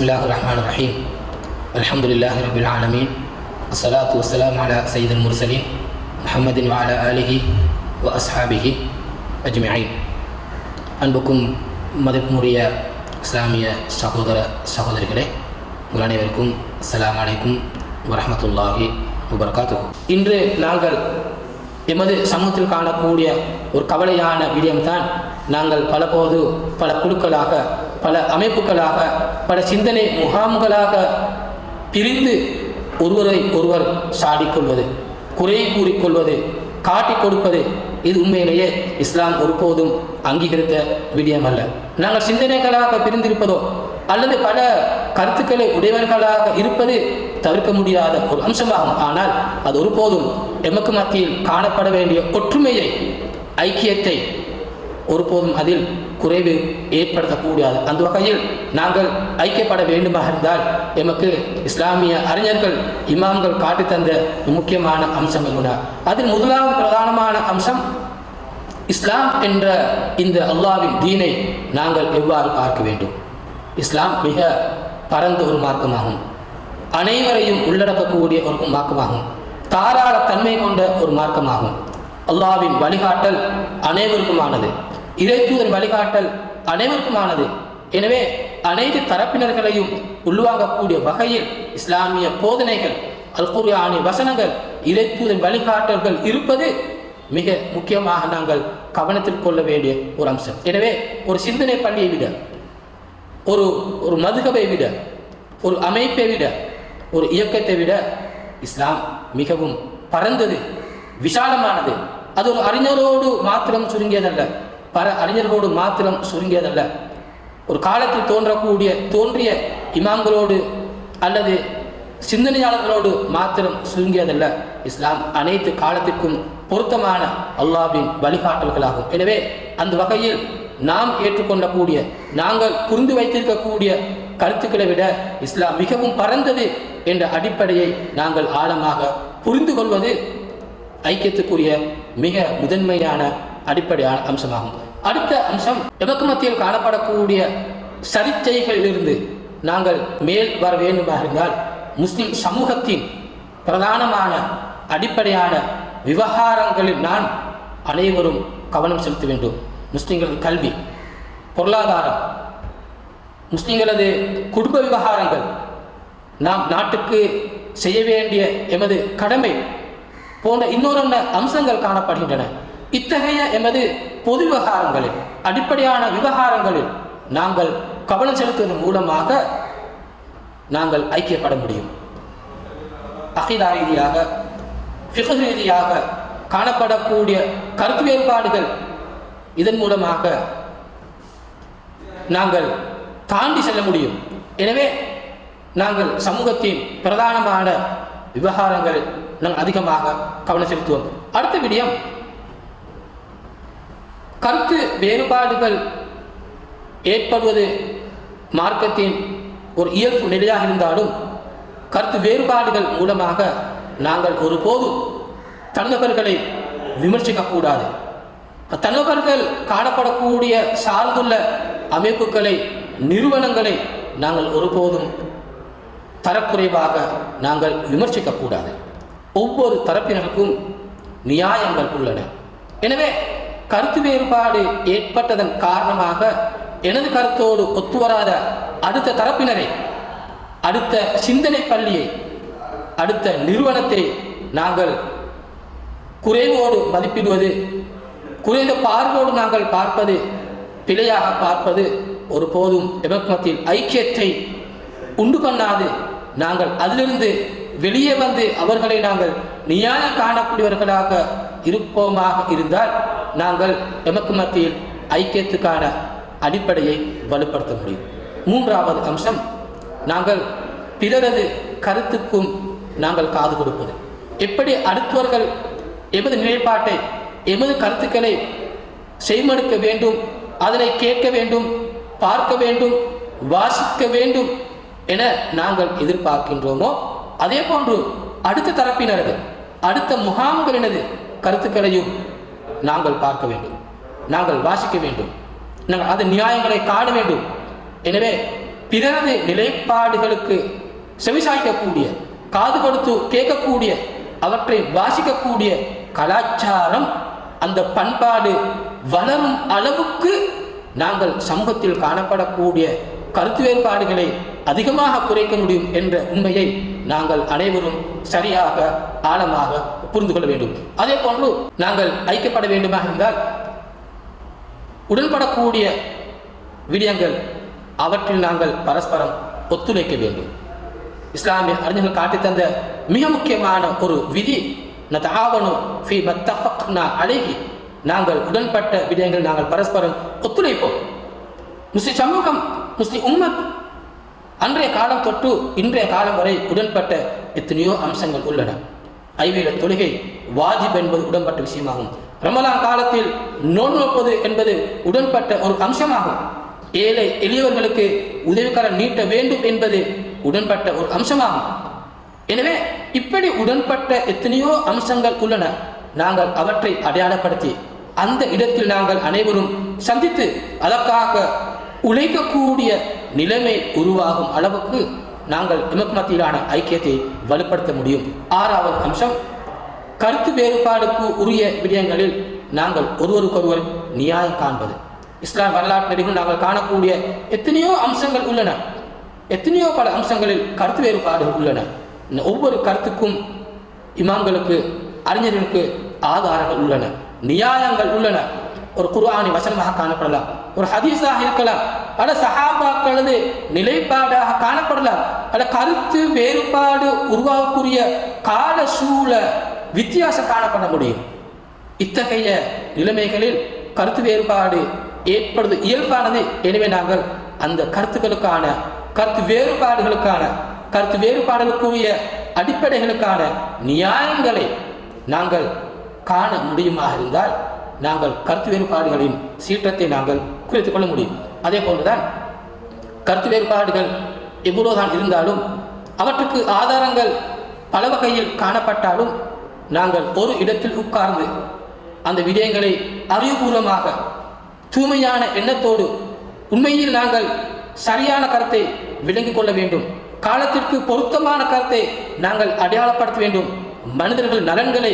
பிஸ்மில்லாஹ் ரஹ்மான் ரஹீம் அலமதுல்லாஹ் ரபில் ஆலமீன் அஸ்லாத்து வசலாம் அலா சயீத் அல் முர்சலீன் முஹம்மதின் வாலா அலிஹி வ அஸ்ஹாபிஹி அஜ்மியின் அன்புக்கும் மதிப்புமுடைய இஸ்லாமிய சகோதர சகோதரிகளே உங்கள் அனைவருக்கும் அஸ்லாம் அலைக்கும் வரமத்துல்லாஹி வபர்காத்து இன்று நாங்கள் எமது சமூகத்தில் காணக்கூடிய ஒரு கவலையான விடயம்தான் நாங்கள் பலபோது பல குழுக்களாக பல அமைப்புகளாக பல சிந்தனை முகாம்களாக பிரிந்து ஒருவரை ஒருவர் சாடிக்கொள்வது குறை கூறிக்கொள்வது காட்டிக் கொடுப்பது இது உண்மையிலேயே இஸ்லாம் ஒருபோதும் அங்கீகரித்த விடயம் அல்ல நாங்கள் சிந்தனைகளாக பிரிந்திருப்பதோ அல்லது பல கருத்துக்களை உடையவர்களாக இருப்பது தவிர்க்க முடியாத ஒரு அம்சமாகும். ஆனால் அது ஒருபோதும் எமக்கு மத்தியில் காணப்பட வேண்டிய ஒற்றுமையை ஐக்கியத்தை ஒருபோதும் அதில் குறைவு ஏற்படுத்தக்கூடாது அந்த வகையில் நாங்கள் ஐக்கியப்பட வேண்டுமாக இருந்தால் எமக்கு இஸ்லாமிய அறிஞர்கள் இமாம்கள் காட்டித்தந்த முக்கியமான அம்சம் என்ன அதில் முதலாவது பிரதானமான அம்சம் இஸ்லாம் என்ற இந்த அல்லாவின் தீனை நாங்கள் எவ்வாறு பார்க்க வேண்டும்? இஸ்லாம் மிக பரந்த ஒரு மார்க்கமாகும். அனைவரையும் உள்ளடக்கக்கூடிய ஒரு மார்க்கமாகும். தாராள தன்மை கொண்ட ஒரு மார்க்கமாகும். அல்லாவின் வழிகாட்டல் அனைவருக்குமானது. இறைத்தூதன் வழிகாட்டல் அனைவருக்குமானது. எனவே அனைத்து தரப்பினர்களையும் உள்வாங்கக்கூடிய வகையில் இஸ்லாமிய போதனைகள் அல்குரியானி வசனங்கள் இறைத்தூதன் வழிகாட்டல்கள் இருப்பது மிக முக்கியமாக நாங்கள் கவனத்தில் கொள்ள வேண்டிய ஒரு அம்சம். எனவே ஒரு சிந்தனை பள்ளியை விட ஒரு ஒரு மதுகவை விட ஒரு அமைப்பை விட ஒரு இயக்கத்தை விட இஸ்லாம் மிகவும் பரந்தது விசாலமானது. அது ஒரு அறிஞரோடு மாத்திரம் சுருங்கியதல்ல. பல அறிஞர்களோடு மாத்திரம் சுருங்கியதல்ல. ஒரு காலத்தில் தோன்றக்கூடிய தோன்றிய இமாம்களோடு அல்லது சிந்தனையாளர்களோடு மாத்திரம் சுருங்கியதல்ல. இஸ்லாம் அனைத்து காலத்திற்கும் பொருத்தமான அல்லாவின் வழிகாட்டல்களாகும். எனவே அந்த வகையில் நாம் ஏற்றுக்கொள்ளக்கூடிய நாங்கள் புரிந்து வைத்திருக்கக்கூடிய கருத்துக்களை விட இஸ்லாம் மிகவும் பரந்தது என்ற அடிப்படையை நாங்கள் ஆழமாக புரிந்து கொள்வது ஐக்கியத்துக்குரிய மிக முதன்மையான அடிப்படையான அம்சமாகும். அடுத்த அம்சம் எமக்கு மத்தியில் காணப்படக்கூடிய சரிச்சைகளிலிருந்து நாங்கள் மேல் வர வேண்டுமாக இருந்தால் முஸ்லிம் சமூகத்தின் பிரதானமான அடிப்படையான விவகாரங்களில் நான் அனைவரும் கவனம் செலுத்த வேண்டும். முஸ்லிம்களது கல்வி பொருளாதாரம் முஸ்லிம்களது குடும்ப விவகாரங்கள் நாம் நாட்டுக்கு செய்ய வேண்டிய எமது கடமை போன்ற இன்னொரு அம்சங்கள் காணப்படுகின்றன. இத்தகைய எமது பொது விவகாரங்களில் அடிப்படையான விவகாரங்களில் நாங்கள் கவனம் செலுத்துவதன் மூலமாக நாங்கள் ஐக்கியப்பட முடியும். அகிதா ரீதியாக ஃபிகு ரீதியாக காணப்படக்கூடிய கருத்து வேறுபாடுகள் இதன் மூலமாக நாங்கள் தாண்டி செல்ல முடியும். எனவே நாங்கள் சமூகத்தின் பிரதானமான விவகாரங்களில் நாங்கள் அதிகமாக கவனம் செலுத்துவோம். அடுத்த விடயம் கருத்து வேறுபாடுகள் ஏற்படுவது மார்க்கத்தின் ஒரு இயல்பு நிலையாக இருந்தாலும் கருத்து வேறுபாடுகள் மூலமாக நாங்கள் ஒருபோதும் தன்னபர்களை விமர்சிக்கக்கூடாது. தன்னபர்கள் காணப்படக்கூடிய சார்ந்துள்ள அமைப்புகளை நிறுவனங்களை நாங்கள் ஒருபோதும் தரக்குறைவாக நாங்கள் விமர்சிக்கக்கூடாது. ஒவ்வொரு தரப்பினருக்கும் நியாயங்கள் உள்ளன. எனவே கருத்து வேறுபாடு ஏற்பட்டதன் காரணமாக எனது கருத்தோடு ஒத்துவராத அடுத்த தரப்பினரை அடுத்த சிந்தனை பள்ளியை அடுத்த நிறுவனத்தை நாங்கள் குறைவோடு மதிப்பிடுவது குறைந்த பார்வோடு நாங்கள் பார்ப்பது பிழையாக பார்ப்பது ஒருபோதும் எமக்கத்தில் ஐக்கியத்தை உண்டு பண்ணாது. நாங்கள் அதிலிருந்து வெளியே வந்து அவர்களை நாங்கள் நியாயம் காணக்கூடியவர்களாக இருப்போமாக இருந்தால் நாங்கள் எமக்கு மத்தியில் ஐக்கியத்துக்கான அடிப்படையை வலுப்படுத்த முடியும் மூன்றாவது அம்சம் நாங்கள் பிறரது கருத்துக்கும் நாங்கள் காது கொடுப்பது. எப்படி அடுத்தவர்கள் எமது நிலைப்பாட்டை எமது கருத்துக்களை செய்மடுக்க வேண்டும் அதனை கேட்க வேண்டும் பார்க்க வேண்டும் வாசிக்க வேண்டும் என நாங்கள் எதிர்பார்க்கின்றோமோ அதே போன்று அடுத்த தரப்பினரது அடுத்த முகாம்களினது கருத்துக்களையும் நாங்கள் பார்க்க வேண்டும். நாங்கள் வாசிக்க வேண்டும். நாங்கள் அது நியாயங்களை காண வேண்டும். எனவே பிறரது நிலைப்பாடுகளுக்கு செவிசாய்க்கக்கூடிய காது கொடுத்து கேட்கக்கூடிய அவற்றை வாசிக்கக்கூடிய கலாச்சாரம் அந்த பண்பாடு வளரும் அளவுக்கு நாங்கள் சமூகத்தில் காணப்படக்கூடிய கருத்து வேறுபாடுகளை அதிகமாக குறைக்க முடியும் என்ற உண்மையை நாங்கள் அனைவரும் சரியாக ஆழமாக புரிந்து கொள்ள வேண்டும். அதே போன்று நாங்கள் ஐக்கியப்பட வேண்டுமாக இருந்தால் உடன்படக்கூடிய விடயங்கள் அவற்றில் நாங்கள் பரஸ்பரம் ஒத்துழைக்க வேண்டும். இஸ்லாமிய அறிஞர்கள் காட்டி தந்த மிக முக்கியமான ஒரு விதி அழகி நாங்கள் உடன்பட்ட விடயங்கள் நாங்கள் பரஸ்பரம் ஒத்துழைப்போம். முஸ்லிம் சமூகம் முஸ்லிம் உம்மத் அன்றைய காலம் தொட்டு இன்றைய காலம் வரை உடன்பட்ட எத்தனையோ அம்சங்கள் உள்ளன. ஐவேல தொழுகை வாஜிப் என்பது உடன்பட்ட விஷயமாகும். ரமலான் காலத்தில் நோன் நோப்பது என்பது உடன்பட்ட ஒரு அம்சமாகும். ஏழை எளியவர்களுக்கு உதவிக்காரன் நீட்ட வேண்டும் என்பது உடன்பட்ட ஒரு அம்சமாகும். எனவே இப்படி உடன்பட்ட எத்தனையோ அம்சங்கள் உள்ளன. நாங்கள் அவற்றை அடையாளப்படுத்தி அந்த இடத்தில் நாங்கள் அனைவரும் சந்தித்து அதற்காக உழைக்கக்கூடிய நிலைமை உருவாகும் அளவுக்கு நாங்கள் எமக்கு மத்தியிலான ஐக்கியத்தை வலுப்படுத்த முடியும். ஆறாவது அம்சம் கருத்து வேறுபாடுக்கு உரிய விடயங்களில் நாங்கள் ஒருவருக்கொருவர் நியாயம் காண்பது. இஸ்லாம் வரலாற்று நெறிகள் நாங்கள் காணக்கூடிய எத்தனையோ அம்சங்கள் உள்ளன. எத்தனையோ பல அம்சங்களில் கருத்து வேறுபாடுகள் உள்ளன. இந்த ஒவ்வொரு கருத்துக்கும் இமாம்களுக்கு அறிஞர்களுக்கு ஆதாரங்கள் உள்ளன. நியாயங்கள் உள்ளன. ஒரு குர்ஆனி வசனமாக காணப்படலாம். ஒரு ஹதீஸாக இருக்கலாம். ஆனால் சஹாபாக்களது நிலைப்பாடாக காணப்படலாம். அல்ல கருத்து வேறுபாடு உருவாகக்கூடிய கால சூழ வித்தியாசம் காணப்பட முடியும். இத்தகைய நிலைமைகளில் கருத்து வேறுபாடு ஏற்படுது இயல்பானது. எனவே நாங்கள் அந்த கருத்துக்களுக்கான கருத்து வேறுபாடுகளுக்கான கருத்து வேறுபாடுகளுக்குரிய அடிப்படைகளுக்கான நியாயங்களை நாங்கள் காண முடியுமாக இருந்தால் நாங்கள் கருத்து வேறுபாடுகளின் சீற்றத்தை நாங்கள் குறைத்துக் கொள்ள முடியும். அதே போன்றுதான் கருத்து வேறுபாடுகள் எவ்வளவுதான் இருந்தாலும் அவற்றுக்கு ஆதாரங்கள் பல வகையில் காணப்பட்டாலும் நாங்கள் ஒரு இடத்தில் உட்கார்ந்து அந்த விடயங்களை அறிவுபூர்வமாக தூய்மையான எண்ணத்தோடு உண்மையில் நாங்கள் சரியான கருத்தை விளங்கிக் கொள்ள வேண்டும். காலத்திற்கு பொருத்தமான கருத்தை நாங்கள் அடையாளப்படுத்த வேண்டும். மனிதர்கள் நலன்களை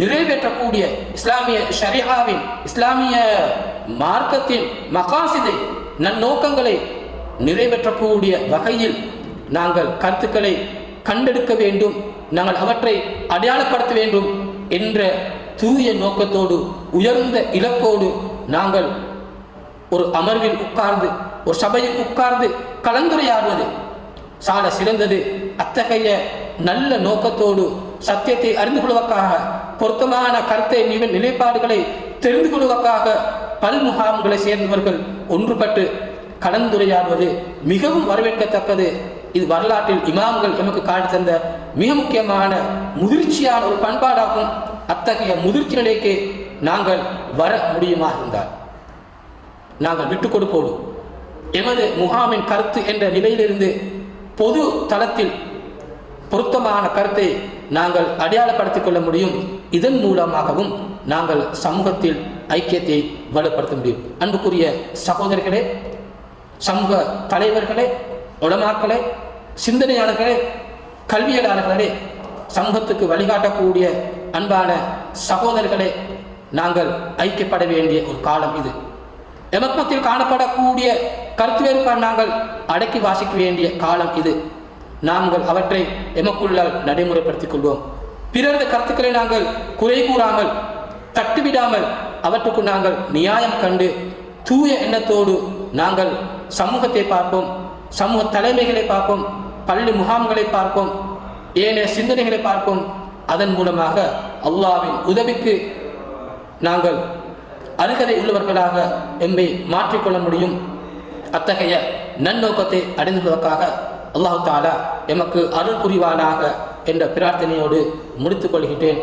நிறைவேற்றக்கூடிய இஸ்லாமிய ஷரியாவின் இஸ்லாமிய மார்க்கத்தின் மகாசிதை நன்னோக்கங்களை நிறைவேற்றக்கூடிய வகையில் நாங்கள் கருத்துக்களை கண்டெடுக்க வேண்டும் நாங்கள் அவற்றை அடையாளப்படுத்த வேண்டும் என்ற தூய நோக்கத்தோடு உயர்ந்த இலக்கோடு நாங்கள் ஒரு அமர்வில் உட்கார்ந்து ஒரு சபையில் உட்கார்ந்து கலந்துரையாடுவது சால சிறந்தது. அத்தகைய நல்ல நோக்கத்தோடு சத்தியத்தை அறிந்து கொள்வதற்காக பொருத்தமான கருத்தை நிலைப்பாடுகளை தெரிந்து கொள்வதற்காக பல் முகாம்களை சேர்ந்தவர்கள் ஒன்றுபட்டு கலந்துரையாடுவது மிகவும் வரவேற்கத்தக்கது. இது வரலாற்றில் இமாம்கள் எமக்கு காட்டி தந்த மிக முக்கியமான முதிர்ச்சியான ஒரு பண்பாடாகும். அத்தகைய முதிர்ச்சி நிலைக்கு நாங்கள் வர முடியுமா இருந்தால் நாங்கள் விட்டுக் கொடுப்போடு எமது முகாமின் கருத்து என்ற நிலையிலிருந்து பொது தளத்தில் பொருத்தமான கருத்தை நாங்கள் அடையாளப்படுத்திக் கொள்ள முடியும். இதன் மூலமாகவும் நாங்கள் சமூகத்தில் ஐக்கியத்தை வலுப்படுத்த முடியும். அன்புக்குரிய சகோதரர்களே சமூக தலைவர்களே உடமாக்களே சிந்தனையாளர்களே கல்வியலாளர்களே சமூகத்துக்கு வழிகாட்டக்கூடிய அன்பான சகோதரர்களே நாங்கள் ஐக்கியப்பட வேண்டிய ஒரு காலம் இது. எமக்கத்தில் காணப்படக்கூடிய கருத்து வேறுபாடு நாங்கள் அடக்கி வாசிக்க வேண்டிய காலம் இது. நாங்கள் அவற்றை எமக்குள்ளால் நடைமுறைப்படுத்திக் கொள்வோம். பிறரது கருத்துக்களை நாங்கள் குறை கூறாமல் தட்டுவிடாமல் அவற்றுக்கு நாங்கள் நியாயம் கண்டு தூய எண்ணத்தோடு நாங்கள் சமூகத்தை பார்ப்போம் சமூக தலைமைகளை பார்ப்போம் பள்ளி முகாம்களை பார்ப்போம் ஏனைய சிந்தனைகளை பார்ப்போம். அதன் மூலமாக அல்லாஹ்வின் உதவிக்கு நாங்கள் அருகதை உள்ளவர்களாக எம்மை மாற்றிக்கொள்ள முடியும். அத்தகைய நன்னோக்கத்தை அடைந்து கொள்வதற்காக அல்லாஹு தாலா எமக்கு அருள் புரிவானாக என்ற பிரார்த்தனையோடு முடித்துக் கொள்கின்றேன்.